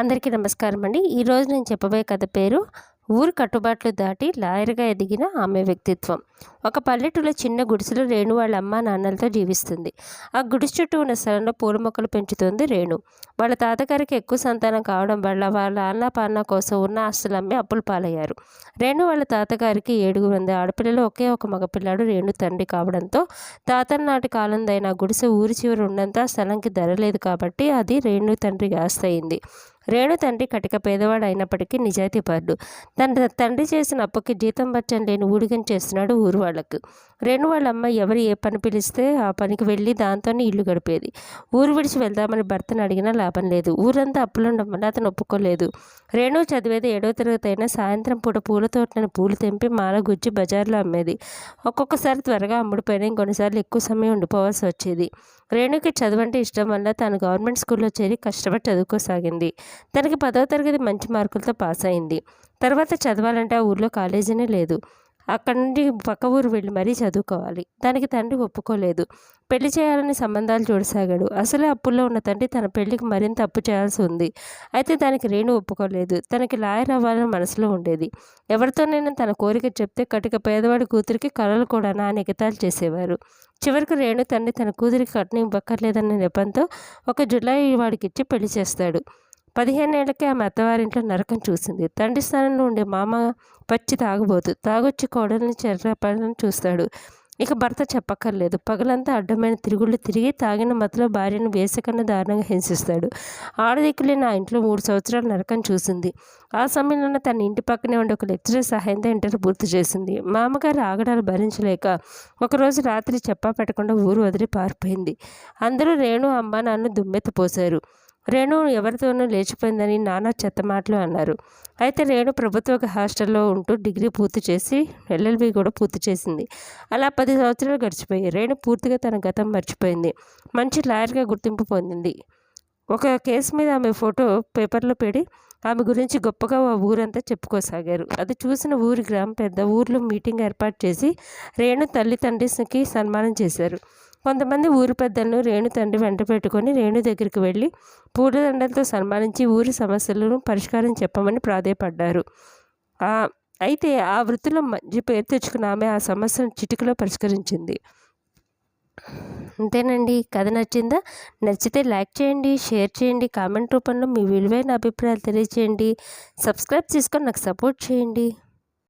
అందరికీ నమస్కారం అండి. ఈరోజు నేను చెప్పబోయే కథ పేరు ఊరు కట్టుబాట్లు దాటి లాయర్గా ఎదిగిన ఆమె వ్యక్తిత్వం. ఒక పల్లెటూరులో చిన్న గుడిసెలో రేణు వాళ్ళ అమ్మ నాన్నలతో జీవిస్తుంది. ఆ గుడిసె చుట్టూ ఉన్న స్థలంలో పూల మొక్కలు పెంచుతుంది రేణు. వాళ్ళ తాతగారికి ఎక్కువ సంతానం కావడం వల్ల వాళ్ళ అన్న పాన్న కోసం ఉన్న ఆస్తులు అమ్మి అప్పులు పాలయ్యారు. రేణు వాళ్ళ తాతగారికి ఏడుగురు మంది ఆడపిల్లలు ఒకే ఒక మగపిల్లాడు రేణు తండ్రి కావడంతో తాతల నాటి కాలందైన గుడిసె ఊరి చివరి ఉన్నంత స్థలంకి ధర లేదు కాబట్టి అది రేణు తండ్రి ఆస్తి అయింది. రేణు తండ్రి కటిక పేదవాడు అయినప్పటికీ నిజాయితీపరుడు తన తండ్రి చేసిన అప్పుకి జీతం బచ్చం లేని ఊడిగం చేస్తున్నాడు ఊరు వాళ్ళకు. రేణు వాళ్ళ అమ్మ ఎవరు ఏ పని పిలిస్తే ఆ పనికి వెళ్ళి దాంతోనే ఇల్లు గడిపేది. ఊరు విడిచి వెళ్దామని భర్తను అడిగినా లాభం లేదు. ఊరంతా అప్పులుండడం వల్ల అతను ఒప్పుకోలేదు. రేణు చదివేది ఏడవ తరగతి అయినా సాయంత్రం పూట పూల తోటని పూలు తెంపి మాల గుజ్జి బజార్లో అమ్మేది. ఒక్కొక్కసారి త్వరగా అమ్ముడిపోయినా కొన్నిసార్లు ఎక్కువ సమయం ఉండిపోవాల్సి వచ్చేది. రేణుకి చదువంటే ఇష్టం వల్ల తను గవర్నమెంట్ స్కూల్లో చేరి కష్టపడి చదువుకోసాగింది. తనకి పదవ తరగతి మంచి మార్కులతో పాస్ అయింది. తర్వాత చదవాలంటే ఆ ఊర్లో కాలేజీనే లేదు. అక్కడి నుండి పక్క ఊరు వెళ్ళి మరీ చదువుకోవాలి. దానికి తండ్రి ఒప్పుకోలేదు. పెళ్ళి చేయాలని సంబంధాలు చూడసాగాడు. అసలే అప్పుల్లో ఉన్న తండ్రి తన పెళ్ళికి మరింత అప్పు చేయాల్సి ఉంది. అయితే దానికి రేణు ఒప్పుకోలేదు. తనకి లాయర్ అవ్వాలని మనసులో ఉండేది. ఎవరితోనైనా తన కోరిక చెప్తే కటిక పేదవాడి కూతురికి కళలు కూడా నా చేసేవారు. చివరికి రేణు తండ్రి తన కూతురికి కట్నం ఇవ్వక్కర్లేదన్న నెపంతో ఒక జులై వాడికి ఇచ్చి పెళ్ళి చేస్తాడు. పదిహేనేళ్ళకే ఆమె అత్తవారింట్లో నరకం చూసింది. తండ్రి స్థానంలో ఉండే మామ పచ్చి తాగుబోతు తాగొచ్చి కోడల్ని చెర్రపడని చూస్తాడు. ఇక భర్త చెప్పక్కర్లేదు. పగలంతా అడ్డమైన తిరుగుళ్ళు తిరిగి తాగిన మతలో భార్యను వేసకన్నా దారుణంగా హింసిస్తాడు. ఆడదిక్కులే నా ఇంట్లో మూడు సంవత్సరాలు నరకం చూసింది. ఆ సమయంలో తన ఇంటి పక్కనే ఉండే ఒక లెక్చరర్ సహాయంతో ఇంటర్ పూర్తి చేసింది. మామగారు ఆగడాలు భరించలేక ఒకరోజు రాత్రి చెప్పా పెట్టకుండా ఊరు వదిలి పారిపోయింది. అందరూ రేణు అమ్మ నాన్న దుమ్మెత్తిపోశారు రేణు ఎవరితోనూ లేచిపోయిందని నానా చెత్త మాటలు అన్నారు. అయితే రేణు ప్రభుత్వ హాస్టల్లో ఉంటూ డిగ్రీ పూర్తి చేసి ఎల్ఎల్బి కూడా పూర్తి చేసింది. అలా పది సంవత్సరాలు గడిచిపోయి రేణు పూర్తిగా తన గతం మర్చిపోయింది. మంచి లాయర్గా గుర్తింపు పొందింది. ఒక కేసు మీద ఆమె ఫోటో పేపర్లో పెడి ఆమె గురించి గొప్పగా ఆ ఊరంతా చెప్పుకోసాగారు. అది చూసిన ఊరి గ్రామ పెద్ద ఊర్లో మీటింగ్ ఏర్పాటు చేసి రేణు తల్లి తండ్రికి సన్మానం చేశారు. కొంతమంది ఊరి పెద్దలను రేణు తండ్రి వెంట పెట్టుకొని రేణు దగ్గరికి వెళ్ళి పూలదండలతో సన్మానించి ఊరి సమస్యలను పరిష్కారం చెప్పమని ప్రాధేయపడ్డారు. అయితే ఆ వృత్తిలో మంచి పేరు తెచ్చుకున్న ఆమె ఆ సమస్యను చిటికలో పరిష్కరించింది. అంతేనండి. కథ నచ్చిందా? నచ్చితే లైక్ చేయండి షేర్ చేయండి కామెంట్ రూపంలో మీ విలువైన అభిప్రాయాలు తెలియచేయండి. సబ్స్క్రైబ్ చేసుకొని నాకు సపోర్ట్ చేయండి.